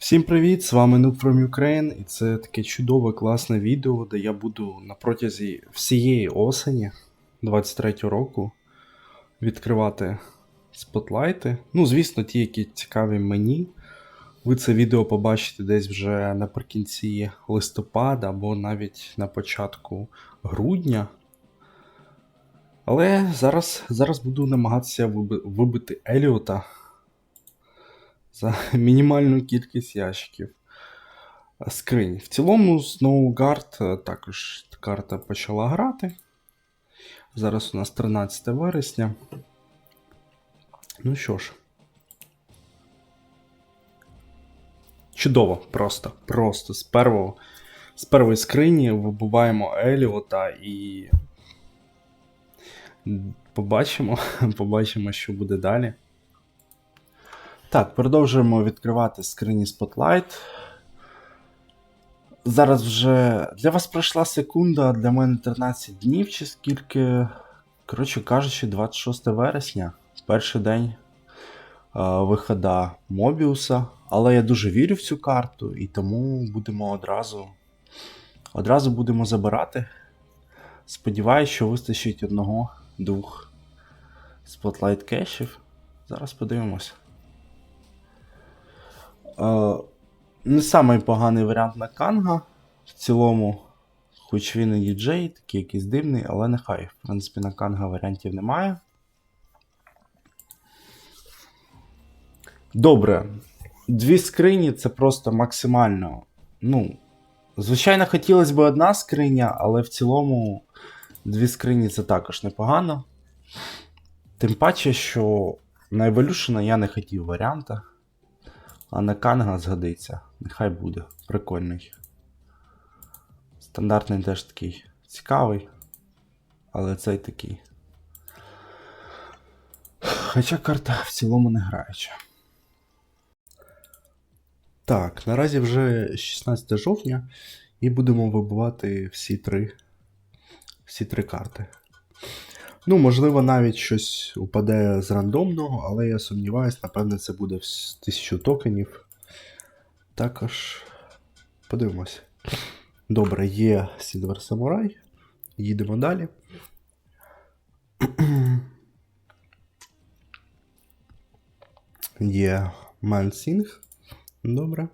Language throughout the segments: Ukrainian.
Всім привіт! З вами Noob from Ukraine, і це таке чудове, класне відео, де я буду на протязі всієї осені 23 року відкривати спотлайти. Ну, звісно, ті, які цікаві мені. Ви це відео побачите десь вже наприкінці листопада або навіть на початку грудня. Але зараз, зараз буду намагатися вибити Еліота за мінімальну кількість ящиків скринь. В цілому, Snowguard е, також карта почала грати. Зараз у нас 13 вересня. Ну що ж. Чудово, просто, просто з первого. З першої скрині вибуваємо Еліота і. Побачимо, побачимо, що буде далі. Так, продовжуємо відкривати скрині Spotlight. Зараз вже для вас пройшла секунда, для мене 13 днів, чи скільки. Коротше кажучи, 26 вересня, перший день е, вихода Мобіуса. Але я дуже вірю в цю карту, і тому будемо одразу. Одразу будемо забирати. Сподіваюсь, що вистачить одного-двох Spotlight кешів. Зараз подивимось. Е, не самий поганий варіант на Канга. В цілому, хоч він і діджей, такий якийсь дивний, але нехай. В принципі, на Канга варіантів немає. Добре. Дві скрині це просто максимально. Ну, звичайно, хотілося б одна скриня, але в цілому дві скрині це також непогано. Тим паче, що на Evolution я не хотів варіанта. А на Канга згодиться. Нехай буде. Прикольний. Стандартний теж такий цікавий. Але цей такий. Хоча карта в цілому не граюча. Так, наразі вже 16 жовтня. І будемо вибивати всі три. Всі три карти. Ну, можливо, навіть щось упаде з рандомного, але я сумніваюсь, напевне, це буде в 1000 токенів. Також подивимось. Добре, є Silver Samurai. Їдемо далі. Є Мансінг. Добре.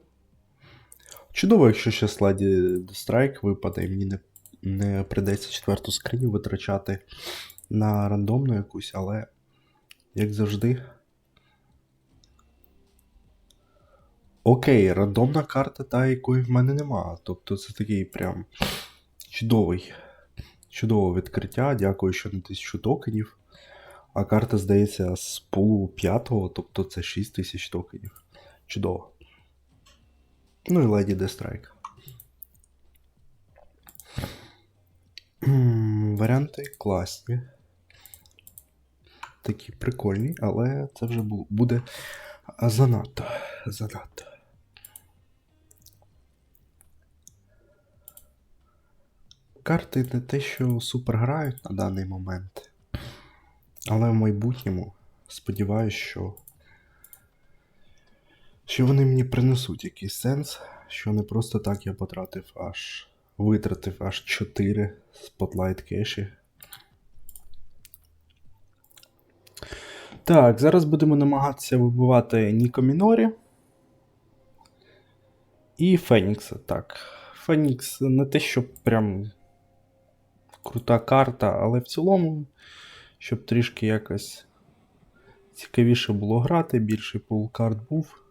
Чудово, якщо ще сладі страйк випаде, і мені не, не придеться четверту скриню витрачати на рандомну якусь, але, як завжди. Окей, рандомна карта, та якої в мене нема. Тобто це такий прям чудовий. Чудове відкриття. Дякую, що на 1000 токенів. А карта, здається, з пулу п'ятого, тобто це 6000 токенів. Чудово. Ну і Леді Дестрайк. Варіанти класні. Такі прикольні, але це вже буде занадто. Занадто. Карти не те, що супер грають на даний момент. Але в майбутньому сподіваюся, що. Що вони мені принесуть якийсь сенс, що не просто так я потратив аж. Витратив аж 4 спотлайт кеші. Так, зараз будемо намагатися вибивати Ніко Мінорі. І Фенікса. Так. Фенікс не те, що прям крута карта, але в цілому, щоб трішки якось цікавіше було грати, більший пул карт був.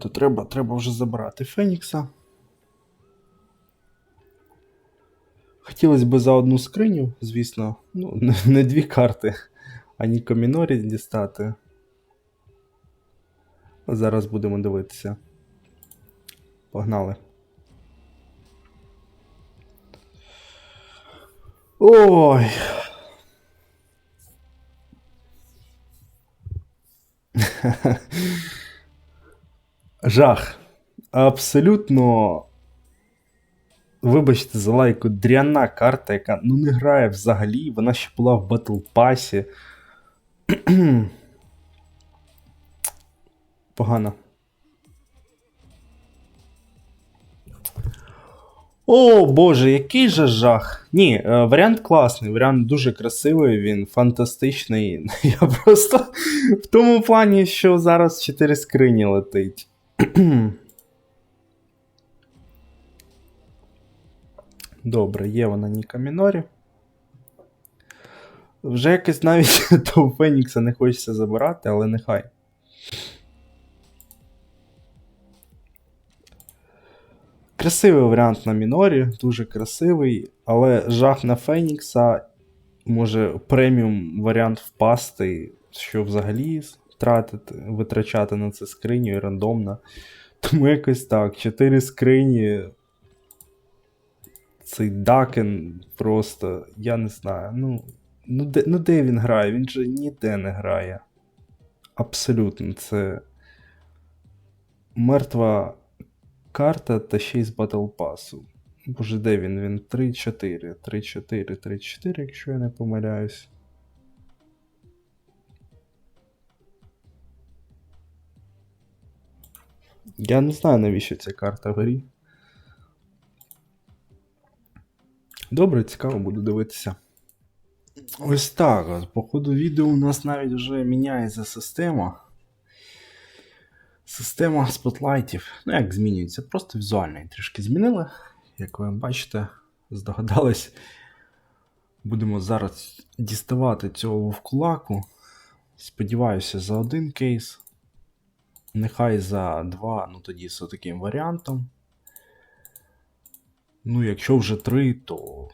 То треба, треба вже забрати Фенікса. Хотілося б за одну скриню, звісно, ну, не дві карти, а Ніко Мінорі дістати. Зараз будемо дивитися. Погнали. Ой. Жах. Абсолютно. Вибачте за лайку, дряна карта, яка ну не грає взагалі. Вона ще була в Battle Pass. Погано. О, Боже, який же жах. Ні, е, варіант класний, варіант дуже красивий, він фантастичний. Я просто в тому плані, що зараз 4 скрині летить. Добре, є вона Ніка Мінорі. Вже якось навіть того Фенікса не хочеться забирати, але нехай. Красивий варіант на Мінорі, дуже красивий, але жах на Фенікса може преміум варіант впасти, що взагалі тратити, витрачати на це скриню і рандомно. Тому якось так, 4 скрині. Цей Дакен просто, я не знаю. Ну, ну, де, ну де він грає? Він же ніде не грає. Абсолютно, це мертва карта та ще й з Battle Pass. Боже, де він? Він 3-4. 3-4, 3-4, якщо я не помиляюсь. Я не знаю, навіщо ця карта в грі. Добре, цікаво буду дивитися. Ось так. от. По ходу відео у нас навіть вже міняється система. Система спотлайтів. Ну, як змінюється? Просто візуально її трішки змінили. Як ви бачите, здогадались. Будемо зараз діставати цього вовкулаку. Сподіваюся, за один кейс. Нехай за два, ну тоді з таким варіантом. Ну, якщо вже три, то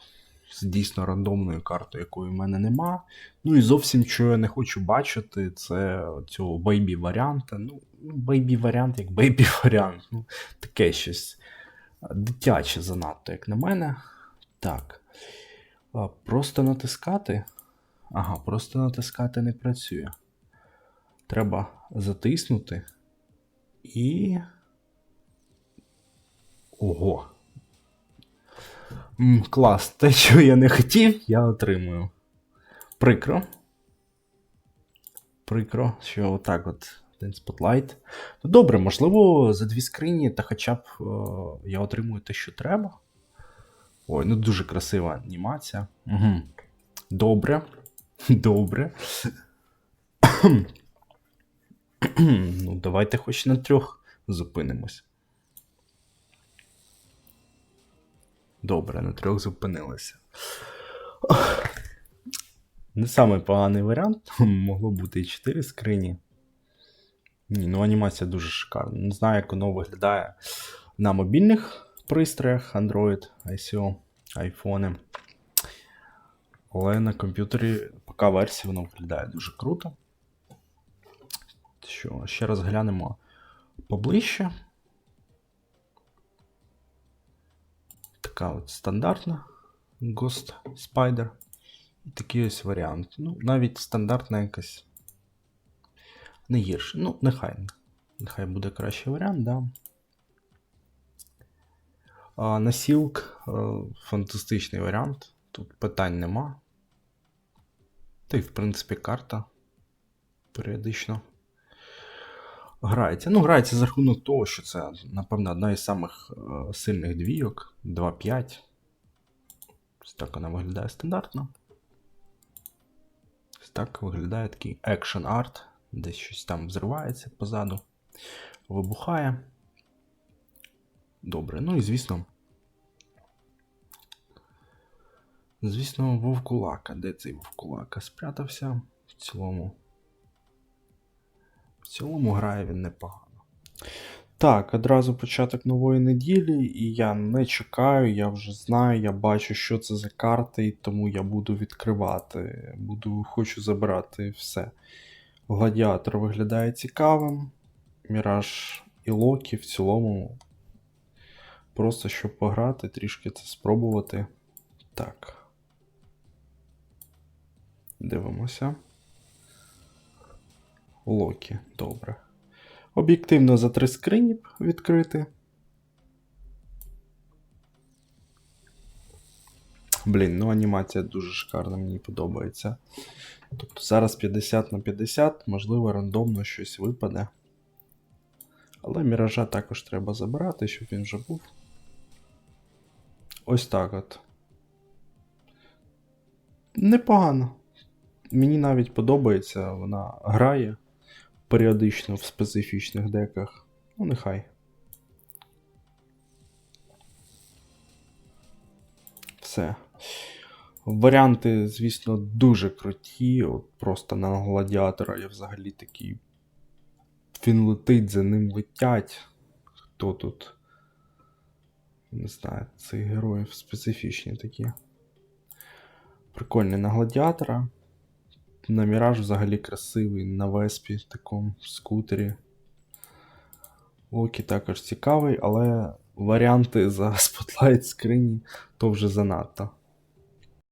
з дійсно рандомною картою, якої в мене нема. Ну і зовсім що я не хочу бачити, це цього бейбі варіанта. Ну, бейбі варіант як бейбі варіант. Ну, таке щось дитяче занадто, як на мене. Так. Просто натискати. Ага, просто натискати не працює. Треба затиснути. І. Ого. Клас. Те, що я не хотів, я отримую. Прикро. Прикро, що отак от один спотлайт. Ну, добре, можливо, за дві скрині, та хоча б е, я отримую те, що треба. Ой, ну дуже красива анімація. Угу. Добре. Добре. ну, давайте хоч на трьох зупинимось. Добре, на трьох зупинилися. Не самий поганий варіант. Могло бути і 4 скрині. Ні, ну анімація дуже шикарна. Не знаю, як воно виглядає на мобільних пристроях Android, ICO, айфони. Але на комп'ютері поки версія воно виглядає дуже круто. Що, ще раз глянемо поближче. Така от стандартна Ghost Spider. І такий ось варіант. Ну, навіть стандартна якась. Не гірше. Ну, нехай. Нехай буде кращий варіант, да. А, Насілк а, фантастичний варіант. Тут питань нема. Та й, в принципі, карта періодично грається. Ну, грається за рахунок того, що це, напевно, одна із самих е, сильних двійок. 2-5. Ось так вона виглядає стандартно. Ось так виглядає такий action art. Десь щось там взривається позаду, вибухає. Добре, ну і звісно. Звісно, вовкулака. Де цей вовкулака спрятався? В цілому. Цілому грає він непогано. Так, одразу початок нової неділі, і я не чекаю, я вже знаю, я бачу, що це за карти, і тому я буду відкривати. Буду, хочу забирати все. Гладіатор виглядає цікавим. Міраж і Локі в цілому. Просто щоб пограти, трішки це спробувати. Так. Дивимося. Локі, добре. Об'єктивно за три скрині відкрити. Блін, ну анімація дуже шикарна, мені подобається. Тобто зараз 50 на 50, можливо, рандомно щось випаде. Але міража також треба забирати, щоб він вже був. Ось так от. Непогано. Мені навіть подобається, вона грає періодично в специфічних деках. Ну, нехай. Все. Варіанти, звісно, дуже круті. От просто на гладіатора я взагалі такий. Він летить, за ним летять. Хто тут? Не знаю, цих героїв специфічні такі. Прикольний на гладіатора. На Міраж взагалі красивий, на Веспі, такому скутері. Локі також цікавий, але варіанти за Spotlight скрині то вже занадто.